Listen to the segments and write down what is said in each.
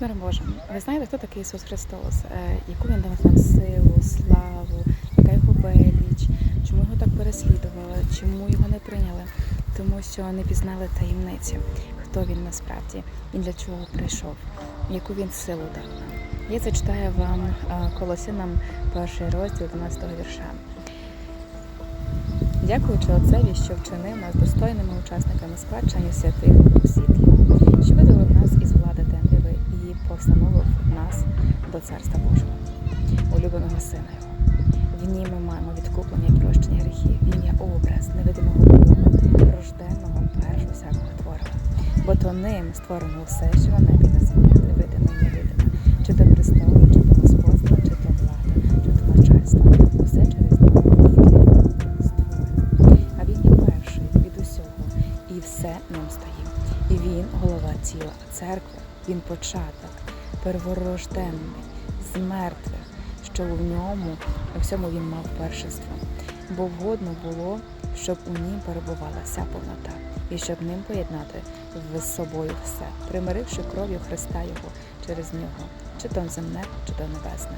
Миром Божим. Ви знаєте, хто такий Ісус Христос? Е, Яку він дав нам силу, славу, яка його велич, чому його так переслідували, чому його не прийняли? Тому що не пізнали таємниці, хто він насправді і для чого прийшов, яку він силу дав нам. Я зачитаю вам е, Колосинам перший розділ 12 вірша. Дякуючи Отцеві, що вчинив нас достойними учасниками спадщини святих у світлі, що видалив нас із влади темряви і постановив нас до Царства Божого, улюбленого Сина Його. В ній ми маємо відкуплення і прощення гріхів. Він є образ невидимого Бога, рожденного першого всякого творення. Бо то ним створено все, що на небі на землі, невидиме і невидиме, чи то престол, чи то господство, чи то влада, чи то начальство. Усе через нього і створено. А він є перший від усього, і все ним стоїть. І він голова тіла церкви, він початок, перворожденний, з мертвих, що в ньому, у всьому він мав першество. Бо вгодно було, щоб у нім перебувала вся повнота, і щоб ним поєднати з собою все, примиривши кров'ю Христа Його через нього, чи то земне, чи то небесне.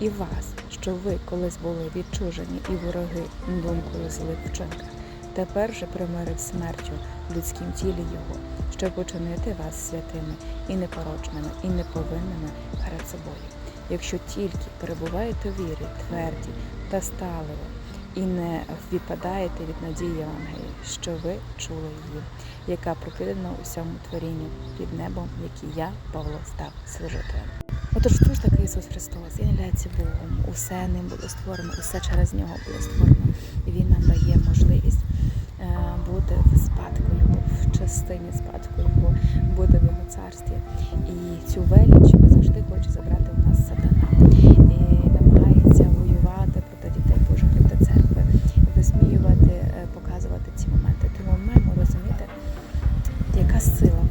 І вас, що ви колись були відчужені і вороги думкою злих вчинках, тепер же примирив смертю в людськім тілі Його, щоб учинити вас святими і непорочними, і неповинними перед собою. Якщо тільки перебуваєте в вірі, тверді та сталиво, і не відпадаєте від надії Євангелії, що ви чули її, яка проповідана усьому творінню під небом, який я, Павло, став служителем. Отож, хто ж такий Ісус Христос? Він являється Богом, усе ним було створено, усе через нього було створено. І Він нам дає можливість е, бути в спадку Його, в частині спадку Його, буде в Його царстві. І цю веліч завжди хоче забрати у нас сатана. І намагається воювати проти дітей Божих, проти церкви, висміювати, е, показувати ці моменти. Тому ми маємо розуміти, яка сила